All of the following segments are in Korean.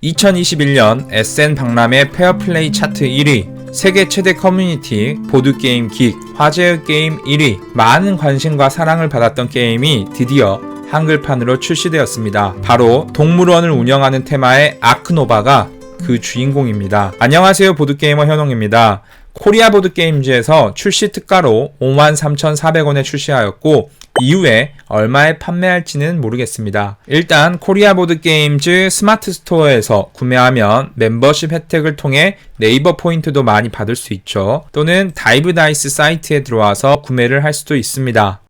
2021년 SN 박람회 페어플레이 차트 1위, 세계 최대 커뮤니티 보드게임 긱 화제의 게임 1위, 많은 관심과 사랑을 받았던 게임이 드디어 한글판으로 출시되었습니다. 바로 동물원을 운영하는 테마의 아크노바가 그 주인공입니다. 안녕하세요 보드게이머 현홍입니다. 코리아 보드게임즈에서 출시 특가로 53,400원에 출시하였고 이후에 얼마에 판매할지는 모르겠습니다. 일단 코리아 보드 게임즈 스마트 스토어에서 구매하면 멤버십 혜택을 통해 네이버 포인트도 많이 받을 수 있죠. 또는 다이브 다이스 사이트에 들어와서 구매를 할 수도 있습니다.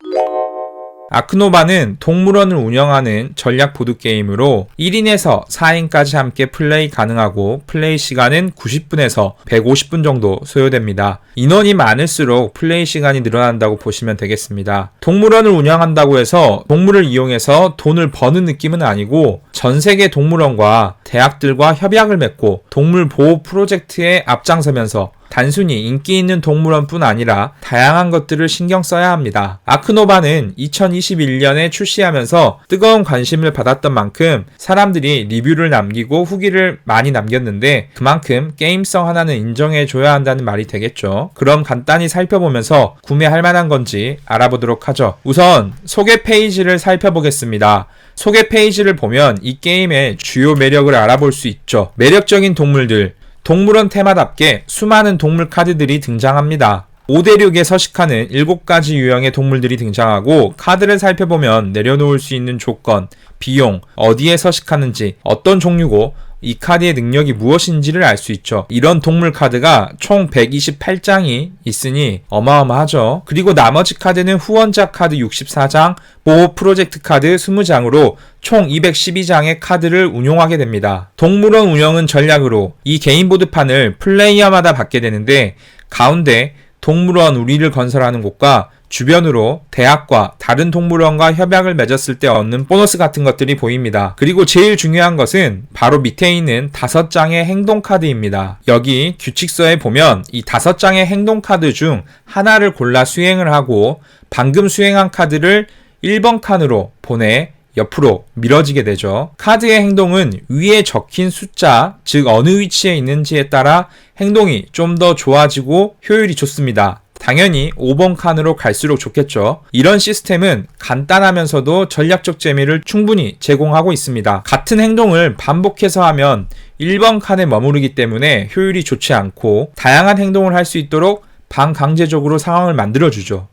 아크노바는 동물원을 운영하는 전략 보드게임으로 1인에서 4인까지 함께 플레이 가능하고 플레이 시간은 90분에서 150분 정도 소요됩니다. 인원이 많을수록 플레이 시간이 늘어난다고 보시면 되겠습니다. 동물원을 운영한다고 해서 동물을 이용해서 돈을 버는 느낌은 아니고 전 세계 동물원과 대학들과 협약을 맺고 동물 보호 프로젝트에 앞장서면서 단순히 인기 있는 동물원뿐 아니라 다양한 것들을 신경 써야 합니다. 아크노바는 2021년에 출시하면서 뜨거운 관심을 받았던 만큼 사람들이 리뷰를 남기고 후기를 많이 남겼는데 그만큼 게임성 하나는 인정해 줘야 한다는 말이 되겠죠. 그럼 간단히 살펴보면서 구매할 만한 건지 알아보도록 하죠. 우선 소개 페이지를 살펴보겠습니다. 소개 페이지를 보면 이 게임의 주요 매력을 알아볼 수 있죠. 매력적인 동물들, 동물원 테마답게 수많은 동물 카드들이 등장합니다. 5대륙에 서식하는 7가지 유형의 동물들이 등장하고 카드를 살펴보면 내려놓을 수 있는 조건, 비용, 어디에 서식하는지, 어떤 종류고 이 카드의 능력이 무엇인지를 알 수 있죠. 이런 동물 카드가 총 128장이 있으니 어마어마하죠. 그리고 나머지 카드는 후원자 카드 64장, 보호 프로젝트 카드 20장으로 총 212장의 카드를 운용하게 됩니다. 동물원 운영은 전략으로 이 개인 보드판을 플레이어마다 받게 되는데 가운데 동물원 우리를 건설하는 곳과 주변으로 대학과 다른 동물원과 협약을 맺었을 때 얻는 보너스 같은 것들이 보입니다. 그리고 제일 중요한 것은 바로 밑에 있는 다섯 장의 행동 카드입니다. 여기 규칙서에 보면 이 다섯 장의 행동 카드 중 하나를 골라 수행을 하고 방금 수행한 카드를 1번 칸으로 보내 옆으로 밀어지게 되죠. 카드의 행동은 위에 적힌 숫자, 즉 어느 위치에 있는지에 따라 행동이 좀 더 좋아지고 효율이 좋습니다. 당연히 5번 칸으로 갈수록 좋겠죠. 이런 시스템은 간단하면서도 전략적 재미를 충분히 제공하고 있습니다. 같은 행동을 반복해서 하면 1번 칸에 머무르기 때문에 효율이 좋지 않고 다양한 행동을 할 수 있도록 반강제적으로 상황을 만들어주죠.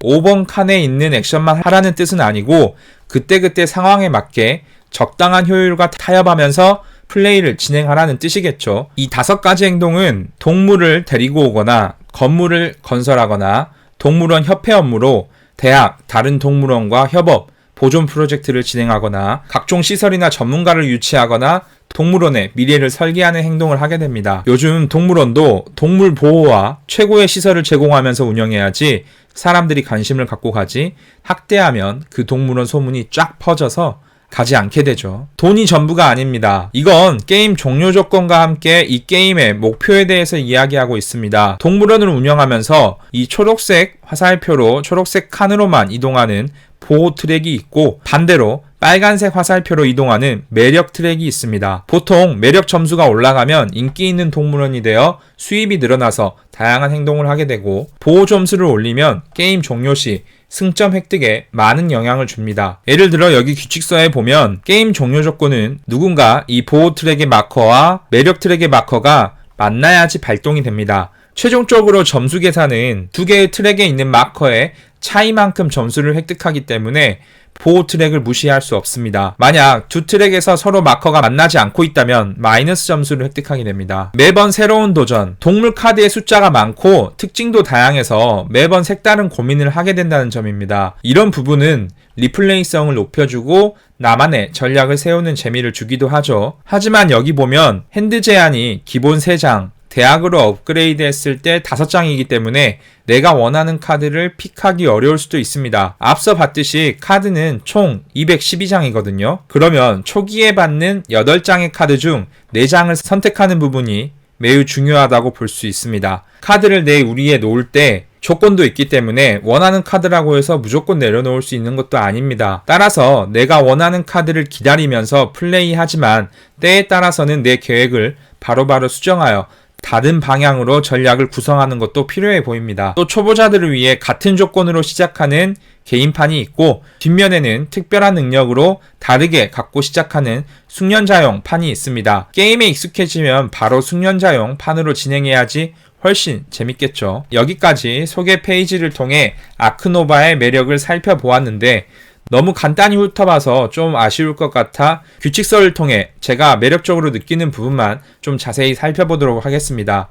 5번 칸에 있는 액션만 하라는 뜻은 아니고 그때그때 상황에 맞게 적당한 효율과 타협하면서 플레이를 진행하라는 뜻이겠죠. 이 다섯 가지 행동은 동물을 데리고 오거나 건물을 건설하거나 동물원 협회 업무로 대학, 다른 동물원과 협업, 보존 프로젝트를 진행하거나 각종 시설이나 전문가를 유치하거나 동물원의 미래를 설계하는 행동을 하게 됩니다. 요즘 동물원도 동물 보호와 최고의 시설을 제공하면서 운영해야지 사람들이 관심을 갖고 가지 학대하면 그 동물원 소문이 쫙 퍼져서 가지 않게 되죠. 돈이 전부가 아닙니다. 이건 게임 종료 조건과 함께 이 게임의 목표에 대해서 이야기하고 있습니다. 동물원을 운영하면서 이 초록색 화살표로 초록색 칸으로만 이동하는 보호 트랙이 있고 반대로 빨간색 화살표로 이동하는 매력 트랙이 있습니다. 보통 매력 점수가 올라가면 인기 있는 동물원이 되어 수입이 늘어나서 다양한 행동을 하게 되고 보호 점수를 올리면 게임 종료 시 승점 획득에 많은 영향을 줍니다. 예를 들어 여기 규칙서에 보면 게임 종료 조건은 누군가 이 보호 트랙의 마커와 매력 트랙의 마커가 만나야지 발동이 됩니다. 최종적으로 점수 계산은 두 개의 트랙에 있는 마커의 차이만큼 점수를 획득하기 때문에 보호 트랙을 무시할 수 없습니다. 만약 두 트랙에서 서로 마커가 만나지 않고 있다면 마이너스 점수를 획득하게 됩니다. 매번 새로운 도전, 동물 카드의 숫자가 많고 특징도 다양해서 매번 색다른 고민을 하게 된다는 점입니다. 이런 부분은 리플레이성을 높여주고 나만의 전략을 세우는 재미를 주기도 하죠. 하지만 여기 보면 핸드 제한이 기본 3장, 대학으로 업그레이드 했을 때 5장이기 때문에 내가 원하는 카드를 픽하기 어려울 수도 있습니다. 앞서 봤듯이 카드는 총 212장이거든요. 그러면 초기에 받는 8장의 카드 중 4장을 선택하는 부분이 매우 중요하다고 볼 수 있습니다. 카드를 내 우리에 놓을 때 조건도 있기 때문에 원하는 카드라고 해서 무조건 내려놓을 수 있는 것도 아닙니다. 따라서 내가 원하는 카드를 기다리면서 플레이하지만 때에 따라서는 내 계획을 바로바로 수정하여 다른 방향으로 전략을 구성하는 것도 필요해 보입니다. 또 초보자들을 위해 같은 조건으로 시작하는 개인판이 있고 뒷면에는 특별한 능력으로 다르게 갖고 시작하는 숙련자용 판이 있습니다. 게임에 익숙해지면 바로 숙련자용 판으로 진행해야지 훨씬 재밌겠죠. 여기까지 소개 페이지를 통해 아크노바의 매력을 살펴보았는데 너무 간단히 훑어봐서 좀 아쉬울 것 같아 규칙서를 통해 제가 매력적으로 느끼는 부분만 좀 자세히 살펴보도록 하겠습니다.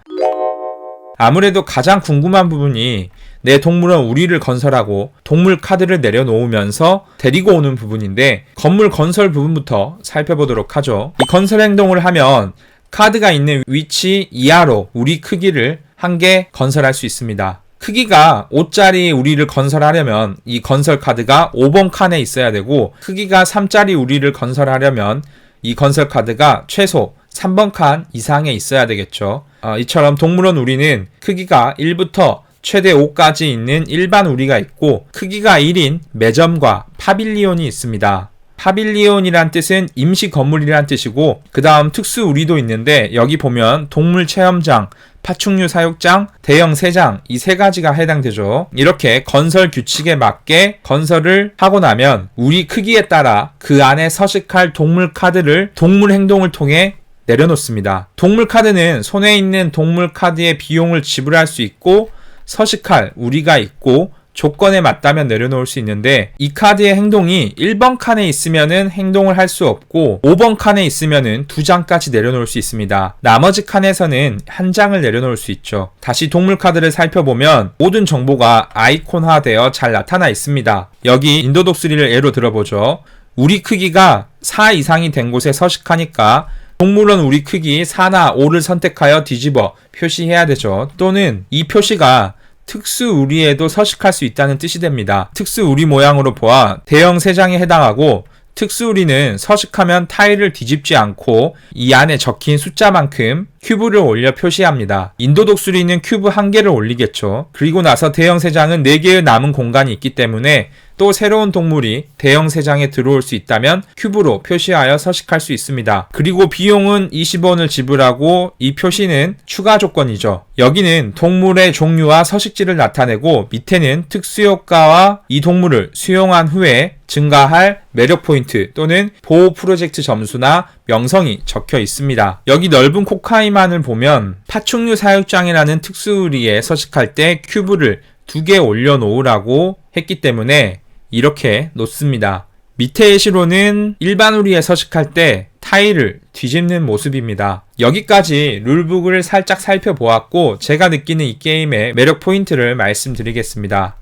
아무래도 가장 궁금한 부분이 내 동물원 우리를 건설하고 동물 카드를 내려놓으면서 데리고 오는 부분인데 건물 건설 부분부터 살펴보도록 하죠. 이 건설 행동을 하면 카드가 있는 위치 이하로 우리 크기를 한 개 건설할 수 있습니다. 크기가 5짜리 우리를 건설하려면 이 건설 카드가 5번 칸에 있어야 되고 크기가 3짜리 우리를 건설하려면 이 건설 카드가 최소 3번 칸 이상에 있어야 되겠죠. 어, 이처럼 동물원 우리는 크기가 1부터 최대 5까지 있는 일반 우리가 있고 크기가 1인 매점과 파빌리온이 있습니다. 파빌리온이란 뜻은 임시 건물이란 뜻이고 그 다음 특수 우리도 있는데 여기 보면 동물 체험장, 파충류 사육장, 대형 세장 이 세 가지가 해당되죠. 이렇게 건설 규칙에 맞게 건설을 하고 나면 우리 크기에 따라 그 안에 서식할 동물 카드를 동물 행동을 통해 내려놓습니다. 동물 카드는 손에 있는 동물 카드의 비용을 지불할 수 있고 서식할 우리가 있고 조건에 맞다면 내려놓을 수 있는데 이 카드의 행동이 1번 칸에 있으면은 행동을 할 수 없고 5번 칸에 있으면은 두 장까지 내려놓을 수 있습니다. 나머지 칸에서는 한 장을 내려놓을 수 있죠. 다시 동물 카드를 살펴보면 모든 정보가 아이콘화되어 잘 나타나 있습니다. 여기 인도 독수리를 예로 들어보죠. 우리 크기가 4 이상이 된 곳에 서식하니까 동물원 우리 크기 4나 5를 선택하여 뒤집어 표시해야 되죠. 또는 이 표시가 특수 우리에도 서식할 수 있다는 뜻이 됩니다. 특수 우리 모양으로 보아 대형 세장에 해당하고 특수 우리는 서식하면 타일을 뒤집지 않고 이 안에 적힌 숫자만큼 큐브를 올려 표시합니다. 인도 독수리는 큐브 한 개를 올리겠죠. 그리고 나서 대형 세장은 4개의 남은 공간이 있기 때문에 또 새로운 동물이 대형 세장에 들어올 수 있다면 큐브로 표시하여 서식할 수 있습니다. 그리고 비용은 20원을 지불하고 이 표시는 추가 조건이죠. 여기는 동물의 종류와 서식지를 나타내고 밑에는 특수효과와 이 동물을 수용한 후에 증가할 매력 포인트 또는 보호 프로젝트 점수나 명성이 적혀 있습니다. 여기 넓은 코카이만을 보면 파충류 사육장이라는 특수우리에 서식할 때 큐브를 두 개 올려놓으라고 했기 때문에 이렇게 놓습니다. 밑에 예시로는 일반 우리에 서식할 때 타일을 뒤집는 모습입니다. 여기까지 룰북을 살짝 살펴보았고 제가 느끼는 이 게임의 매력 포인트를 말씀드리겠습니다.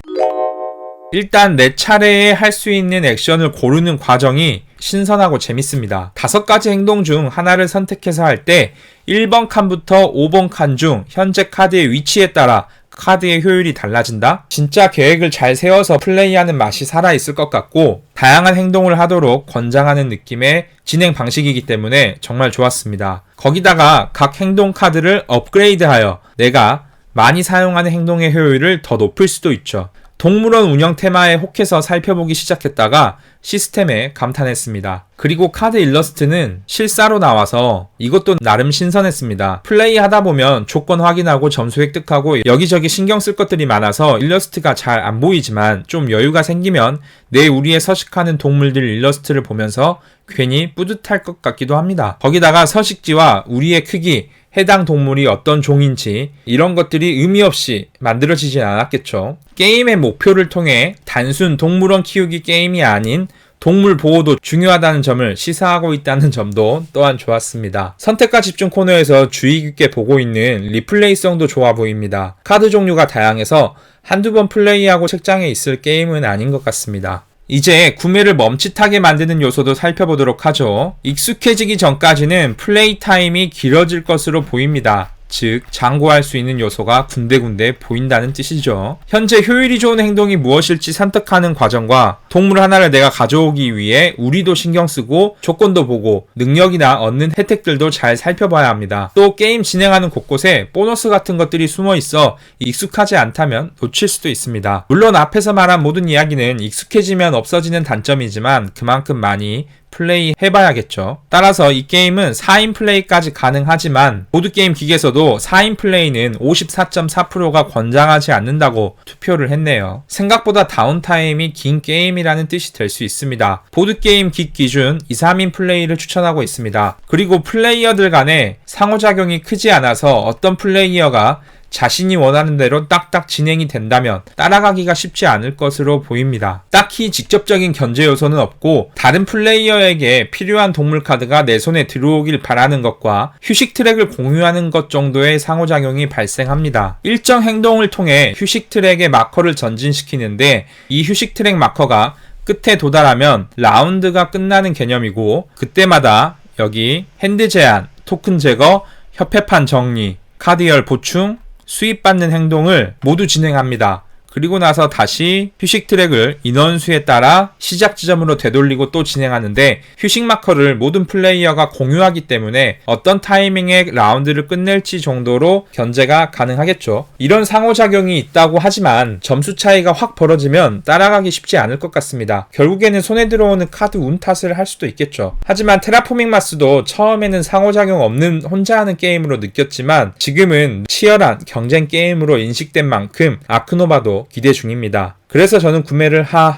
일단 내 차례에 할 수 있는 액션을 고르는 과정이 신선하고 재밌습니다. 다섯 가지 행동 중 하나를 선택해서 할 때 1번 칸부터 5번 칸 중 현재 카드의 위치에 따라 카드의 효율이 달라진다? 진짜 계획을 잘 세워서 플레이하는 맛이 살아있을 것 같고, 다양한 행동을 하도록 권장하는 느낌의 진행 방식이기 때문에 정말 좋았습니다. 거기다가 각 행동 카드를 업그레이드하여 내가 많이 사용하는 행동의 효율을 더 높일 수도 있죠. 동물원 운영 테마에 혹해서 살펴보기 시작했다가 시스템에 감탄했습니다. 그리고 카드 일러스트는 실사로 나와서 이것도 나름 신선했습니다. 플레이 하다 보면 조건 확인하고 점수 획득하고 여기저기 신경 쓸 것들이 많아서 일러스트가 잘 안 보이지만 좀 여유가 생기면 내 우리에 서식하는 동물들 일러스트를 보면서 괜히 뿌듯할 것 같기도 합니다. 거기다가 서식지와 우리의 크기, 해당 동물이 어떤 종인지 이런 것들이 의미 없이 만들어지진 않았겠죠. 게임의 목표를 통해 단순 동물원 키우기 게임이 아닌 동물 보호도 중요하다는 점을 시사하고 있다는 점도 또한 좋았습니다. 선택과 집중 코너에서 주의 깊게 보고 있는 리플레이성도 좋아 보입니다. 카드 종류가 다양해서 한두 번 플레이하고 책장에 있을 게임은 아닌 것 같습니다. 이제 구매를 멈칫하게 만드는 요소도 살펴보도록 하죠. 익숙해지기 전까지는 플레이 타임이 길어질 것으로 보입니다. 즉 장고할 수 있는 요소가 군데군데 보인다는 뜻이죠. 현재 효율이 좋은 행동이 무엇일지 선택하는 과정과 동물 하나를 내가 가져오기 위해 우리도 신경 쓰고 조건도 보고 능력이나 얻는 혜택들도 잘 살펴봐야 합니다. 또 게임 진행하는 곳곳에 보너스 같은 것들이 숨어 있어 익숙하지 않다면 놓칠 수도 있습니다. 물론 앞에서 말한 모든 이야기는 익숙해지면 없어지는 단점이지만 그만큼 많이 플레이 해봐야겠죠. 따라서 이 게임은 4인 플레이까지 가능하지만 보드게임 기계에서도 4인 플레이는 54.4%가 권장하지 않는다고 투표를 했네요. 생각보다 다운타임이 긴 게임이라는 뜻이 될 수 있습니다. 보드게임 깃 기준 2, 3인 플레이를 추천하고 있습니다. 그리고 플레이어들 간에 상호작용이 크지 않아서 어떤 플레이어가 자신이 원하는 대로 딱딱 진행이 된다면 따라가기가 쉽지 않을 것으로 보입니다. 딱히 직접적인 견제 요소는 없고 다른 플레이어에게 필요한 동물 카드가 내 손에 들어오길 바라는 것과 휴식 트랙을 공유하는 것 정도의 상호작용이 발생합니다. 일정 행동을 통해 휴식 트랙의 마커를 전진시키는데 이 휴식 트랙 마커가 끝에 도달하면 라운드가 끝나는 개념이고 그때마다 여기 핸드 제한, 토큰 제거, 협회판 정리, 카드열 보충, 수입받는 행동을 모두 진행합니다. 그리고 나서 다시 휴식 트랙을 인원수에 따라 시작 지점으로 되돌리고 또 진행하는데 휴식 마커를 모든 플레이어가 공유하기 때문에 어떤 타이밍에 라운드를 끝낼지 정도로 견제가 가능하겠죠. 이런 상호작용이 있다고 하지만 점수 차이가 확 벌어지면 따라가기 쉽지 않을 것 같습니다. 결국에는 손에 들어오는 카드 운 탓을 할 수도 있겠죠. 하지만 테라포밍 마스도 처음에는 상호작용 없는 혼자 하는 게임으로 느꼈지만 지금은 치열한 경쟁 게임으로 인식된 만큼 아크노바도 기대 중입니다. 그래서 저는 구매를 하...